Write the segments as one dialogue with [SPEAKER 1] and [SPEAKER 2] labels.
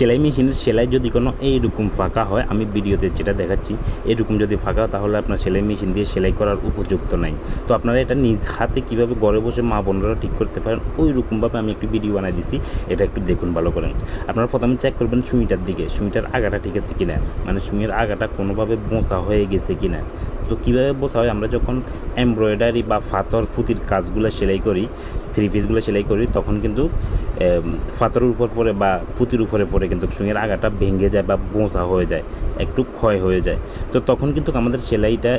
[SPEAKER 1] সেলাই মেশিনের সেলাই যদি কোনো এইরকম ফাঁকা হয়, আমি ভিডিওতে যেটা দেখাচ্ছি, এরকম যদি ফাঁকা তাহলে আপনার সেলাই মেশিন দিয়ে সেলাই করার উপযুক্ত নাই। তো আপনারা এটা নিজ হাতে কীভাবে ঘরে বসে মা বোনরা ঠিক করতে পারেন ওই রকমভাবে আমি একটি ভিডিও বানাই দিছি, এটা একটু দেখুন ভালো করেন আপনারা প্রথমে চেক করবেন সুইটার দিকে, সুইটার আগাটা ঠিক আছে কিনা? মানে সুইয়ের আগাটা কোনোভাবে বোঁচা হয়ে গেছে কিনা? তো কীভাবে বোঝা হয়, আমরা যখন এমব্রয়ডারি বা ফাতর, ফুতির কাজগুলো সেলাই করি থ্রি পিসগুলো সেলাই করি, তখন কিন্তু ফাতরের উপর পরে বা পুঁতির উপরে পরে কিন্তু সুইয়ের আগাটা ভেঙে যায় বা বোঁচা হয়ে যায়, একটু ক্ষয় হয়ে যায়। তো তখন কিন্তু আমাদের সেলাইটা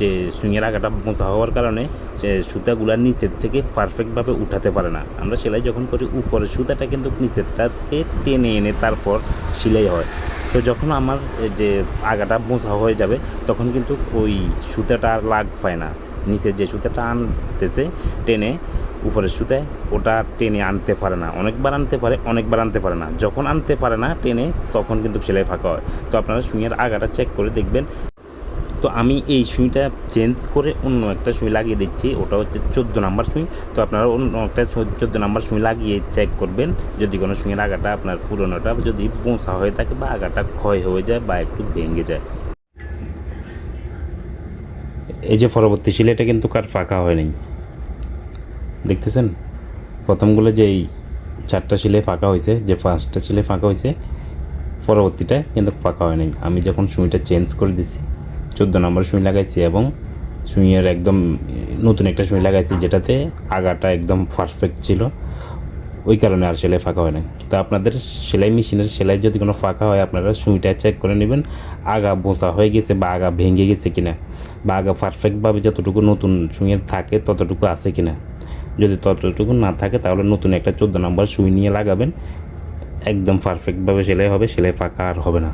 [SPEAKER 1] যে সুইয়ের আগাটা বোঁচা হওয়ার কারণে সে সুতাগুলা নিচের থেকে পারফেক্টভাবে উঠাতে পারে না। আমরা সেলাই যখন করি উপরে সুতাটা কিন্তু নিচেরটাকে টেনে এনে তারপর সেলাই হয়। তো যখন আমার যে আগাটা বোঝা হয়ে যাবে, তখন কিন্তু ওই সুতাটা আর লাগ পায় না। নিচের যে সুতাটা আনতেছে, টেনে উপরের সুতায় ওটা টেনে আনতে পারে না। অনেকবার আনতে পারে, অনেকবার আনতে পারে না। যখন আনতে পারে না টেনে, তখন কিন্তু সেলাই ফাঁকা হয়। তো আপনারা সুইয়ের আগাটা চেক করে দেখবেন। তো আমি এই সুইটা চেঞ্জ করে অন্য একটা সুই লাগিয়ে দিচ্ছি। ওটা হচ্ছে চোদ্দ নাম্বার সুই। তো আপনারা অন্য একটা চোদ্দ নাম্বার সুই লাগিয়ে চেক করবেন। যদি কোনো সুইয়ের আগাটা আপনার পুরোনোটা যদি বোঁচা হয়ে থাকে বা আগাটা ক্ষয় হয়ে যায় বা একটু ভেঙে যায়। এই যে পরবর্তী শিলাটা কিন্তু কার ফাঁকা হয় নাই দেখতেছেন? প্রথমগুলো যে এই চারটা শিলে ফাঁকা হয়েছে, যে পাঁচটা শিলে ফাঁকা হয়েছে, পরবর্তীটা কিন্তু ফাঁকা হয় নাই আমি যখন সুইটা চেঞ্জ করে দিছি চোদ্দ নম্বর সুই লাগাইছি এবং সুইয়ের একদম নতুন একটা সুই লাগাইছি, যেটাতে আগাটা একদম পারফেক্ট ছিল, ওই কারণে আর সেলাই ফাঁকা হয় না তো আপনাদের সেলাই মেশিনের সেলাই যদি কোনো ফাঁকা হয়, আপনারা সুইটা চেক করে নেবেন, আগা বোঁচা হয়ে গেছে বা আগা ভেঙে গেছে কিনা, বা আগা পারফেক্টভাবে যতটুকু নতুন সুইয়ের থাকে, ততটুকু আছে কিনা। যদি ততটুকু না থাকে, তাহলে নতুন একটা চোদ্দ নম্বর সুই নিয়ে লাগাবেন। একদম পারফেক্টভাবে সেলাই হবে, সেলাই ফাঁকা আর হবে না।